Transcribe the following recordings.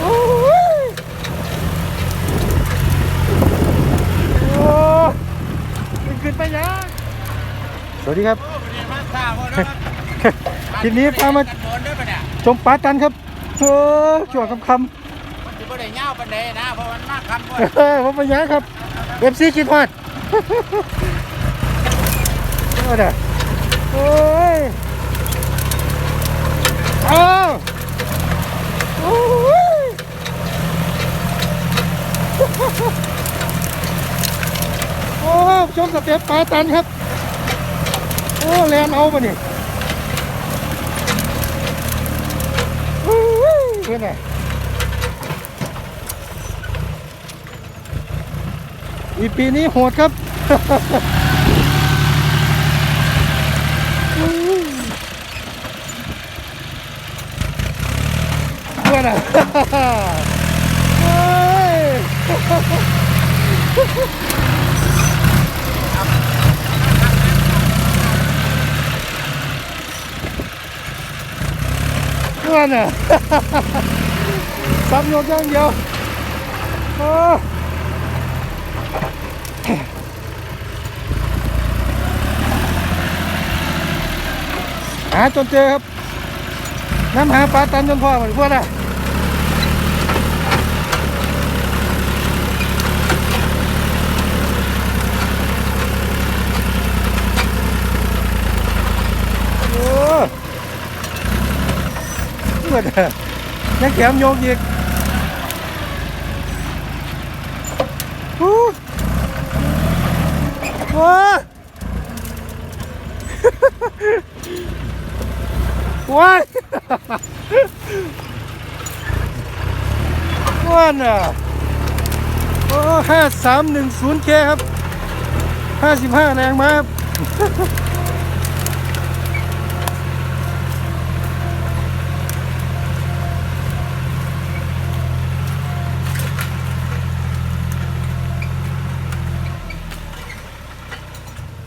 โอ้มันขึ้นไปยังสวัสดีครับโอ้วันนี้มาทราบว่าเด้อคลิปนี้พามากันโดนเด้อปะเนี่ยชมปลาตันครับโอ้จั่วคำคำมันสิบ่ได้ยาปานใดนะเพราะมันมากคำบ่เออผมไปยังครับเอฟซีคิดฮอดโอ้ยโอ้ยเอาโอ้ย โอ้ชมสเต็ปปลาตันครับ โอ้แลนเอาปะนี่โอ้ยเพื่อนไงอีปีนี้โหดครับ เพื่อนอะ เฮ้ย เพื่อนอะซ้ำยกอย่างเดียวโอ้หาจนเจอครับ น้ำหาปลาตันจนพ่อเหมือนพวกน่ะโอ้เมื่อน่ะ ยังแขมโยกอีกโอ้โหว้ายว้าน่ะโอ้ห้าสามหนึ่งศูนย์เคครับห้าสิบห้าแรงมาค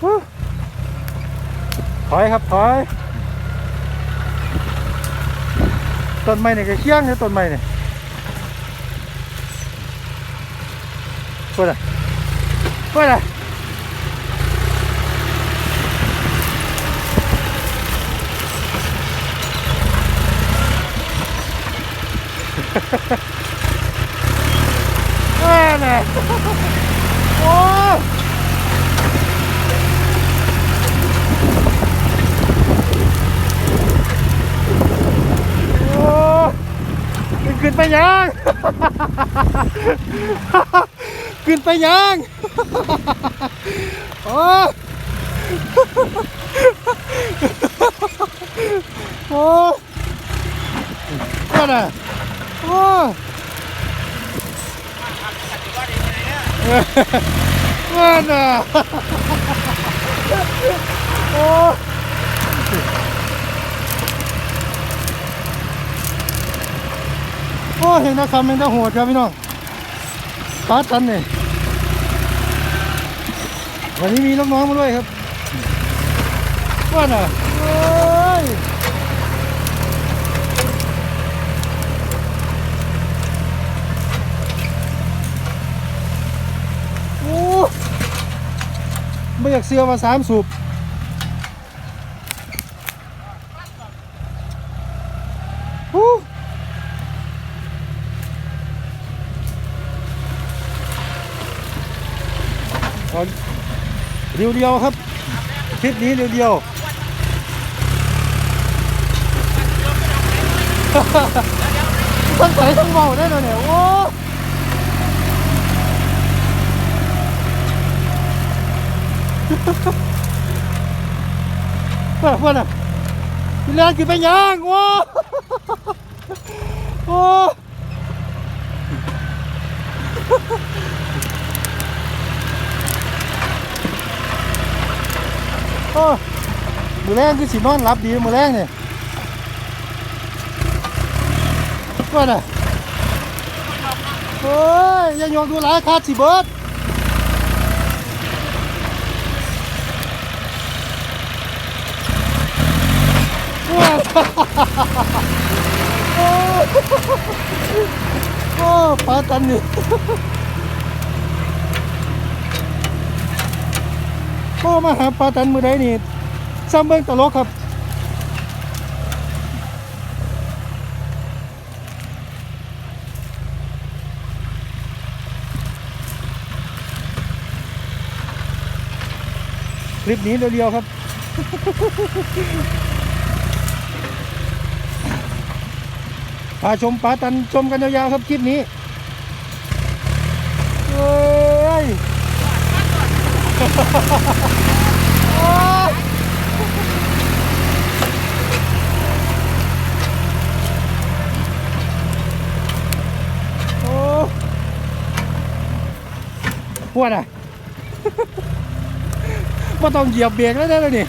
ถอยครับถอยต้นไม้เนี่ยก็เคี้ยงเนี่ยต้นไม้เนี่ยพูดอะไรพูดอะไรว่าน่ะโอ้โอ้มัน ขึ้นไปยัง ขึ้นไปยังโอ้โอ้ก็น่ะโอ้ก็น่ะโอ้ โอ้เห็นนะครับมันจะโหดครับพี่น้องปาตันเนี่ยวันนี้มีน้องๆมาด้วยครับว่าน่ะโอ้ยโอ้ไม่อยากเสือมาสามสูบโอ้ เอา เดียวเดียวๆครับคลิปนี้เดียวเดียวๆทั้งใส่ทั้งเมาได้เลยเนี่ยโอ้เพื่อนเพื่อนอะพี่แรงกินไปยังโอ้โอ้ อ้มือแรงคือสินอนหลับดีมือแรงเนี่ยว่าน่ะโอ้ยยังยองดูหลายคาดสิเบิดว้าโอ้โอ้ปลาตันนี่ โอ้มาหาปลาตันมือใดนี่ซ้ำเบิ้งตลกครับ คลิปนี้เรียวๆครับ พาชมปลาตันชมกันยาวๆครับคลิปนี้เฮ้ย โอ้โอ้ปวดอะไม่ต้องเหยียบเบรกแล้วได้เลยนี่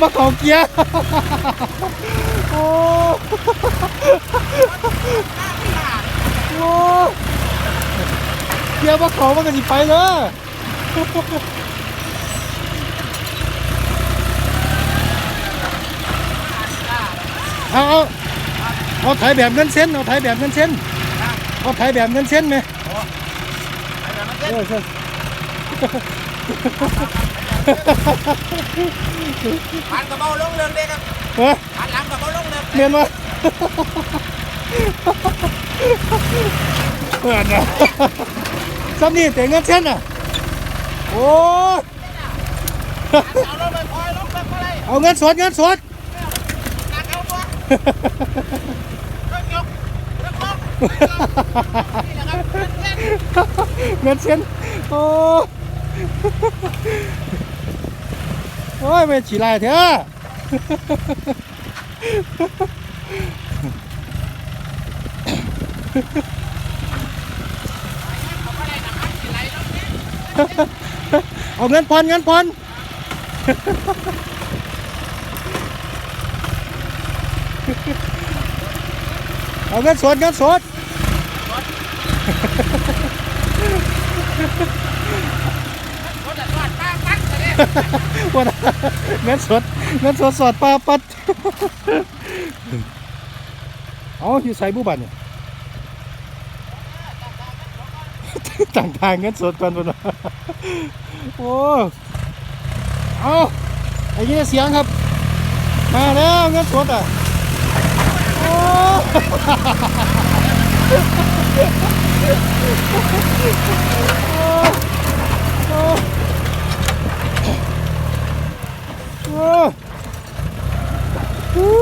มาเขาเกียร์โอ้ โอ้เกียร์มาเขามันก็สิไปเลยเอาเอาเอาถ่ายแบบเงินเส้นเอาถ่ายแบบเงินเส้นเอาถ่ายแบบเงินเส้นไหมเออใช่ผ่านกระเป๋าลงเรื่องเด็กครับเฮ้ยผ่านหลังกระเป๋าลงเรื่องเมียนมา เพื่อนนะซ้ำนี่แต่เงินเส้นอะ โอ้ยเอาเงินสดเงินสดเงยกเรื่องลงนี่แหละครับเล่นโอ้ยโอ้ยไม่ฉี่ลายเถอะ อะไรนะมันสิไหลลงนี่ เอาเงินผ่อนเงินผ่อนเอาเงินสดเงินสดวันเงินสดเงินสดสดปลาปัดเอาอยู่ใส่บุบันเนี่ย ต่างทางเงินสดกันพุ่นโอ้เอาไอ้ยี่เสียงครับ มาแล้วเงินสดอะโอ้โอ้โอ้ฮู้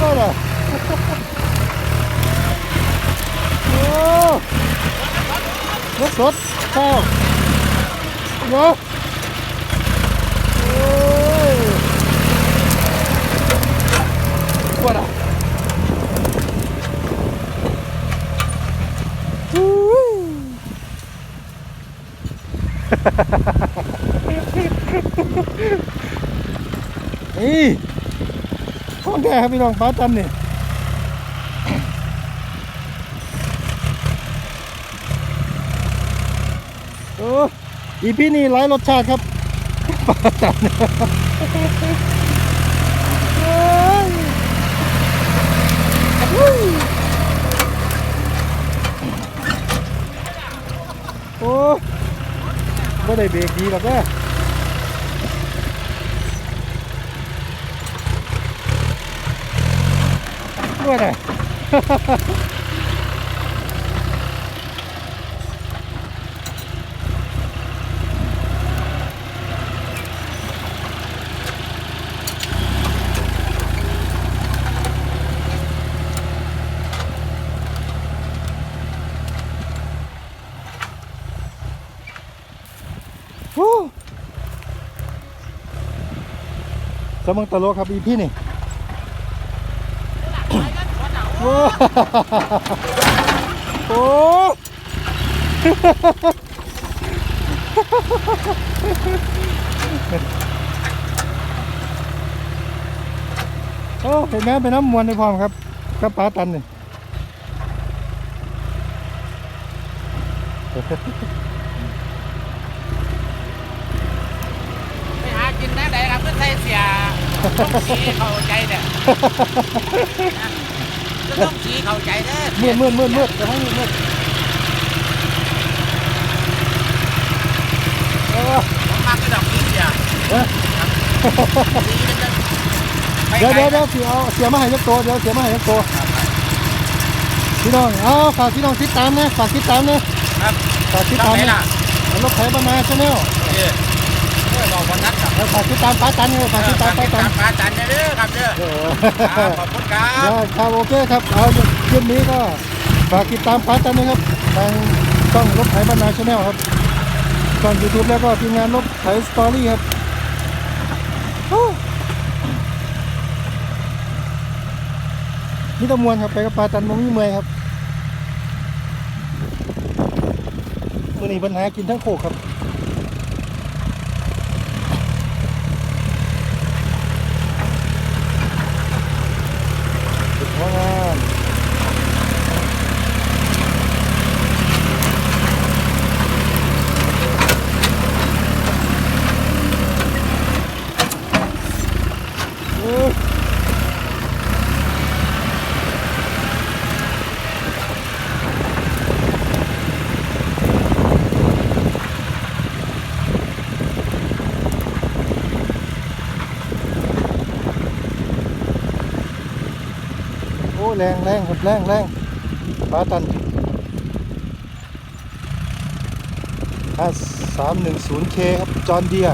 ก็ได้โอ้รถสดข้าวโอ้โอ้ยว่าได้ฮู้ นี่ของแท้ครับพี่น้องปลาตันนี่โอ้อีพี่นี่หลายรสชาติครับปลาตันโอ้ ไม่ได้เบรกดีหรอกนะด้วยนะ สมังตลกครับอีพี่นี่โอ้โหโอ้เห็นไหมเป็นน้ำมวลในพร้อมครับกับปลาตันนี่ เสียต้องสีเข้าใจเด้อต้องสีเข้าใจเด้อมืดมืดมืดมืดเดี๋ยวให้มืดมืดเออผมมักกระดอกสีเสียเอ้ยสีมันจะไปเดี๋ยวไกลเดี๋ยวเดี๋ยวเสียเอาเสียมาให้ยักโตเดี๋ยวเสียมาให้ยักโตพี่น้องเอาฝากพี่น้องติดตามนะฝากติดตามนะครับฝากติดทำตามไมนะล่ะรถไถบ้านนาชาแนล ต่อบอกวันนัดครับฝากติดตามป้าตันเลยฝากติดตามป้าตันปลาจันเด้อครับเด้อขอบคุณครับครับโอเคครับเอาคลิปนี้ก็ฝากติดตามป้าตันนะครับทางช่องรถไถบ้านนาชาแนลครับช่องยูทูบแล้วก็ทีมงานรถไถสตอรี่ครับนี่ตะมวนครับไปกับปลาตันมงมีเมยครับมือนี้ปัญหากินทั้งโคกครับสุดยอดงามเอ้ยโอ้ แรงแรงครับแรงแรงปลาตันห้าสามหนึ่งศูนย์เคครับ จอนเดีย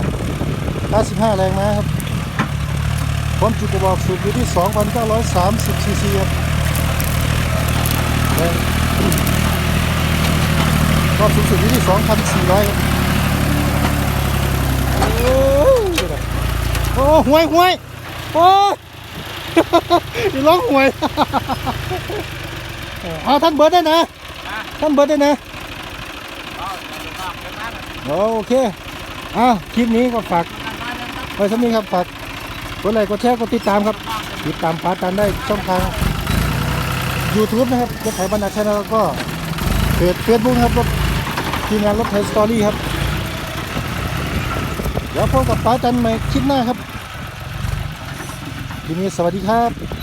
ห้าสิบห้าแรงม้าครับความจุกระบอกสูบอยู่ที่สองพันเก้าร้อยสามสิบซีซีครับรอบสูงสุดอยู่ที่สองพันสี่ร้อยโอ้ยโอ้หวยหวยโอ้ ยนี่ร้องหวย เอาท่านเบิร์ดได้นะท่านเบิร์ดได้นะโอเคอะคลิปนี้ก็ฝากไว้สักนี้ครับฝากกดไลค์กดแชร์กดติดตามครับ ติดตามพาตันได้ช่องทาง YouTube นะครับรถไถบรรดาชาแนลก็เพจเฟซบุ๊กครับรถทีมงานรถไถสตอรี่ครับ เดี๋ยวพบกับป้าตันใหม่คลิปหน้าครับ ทีนี้สวัสดีครับ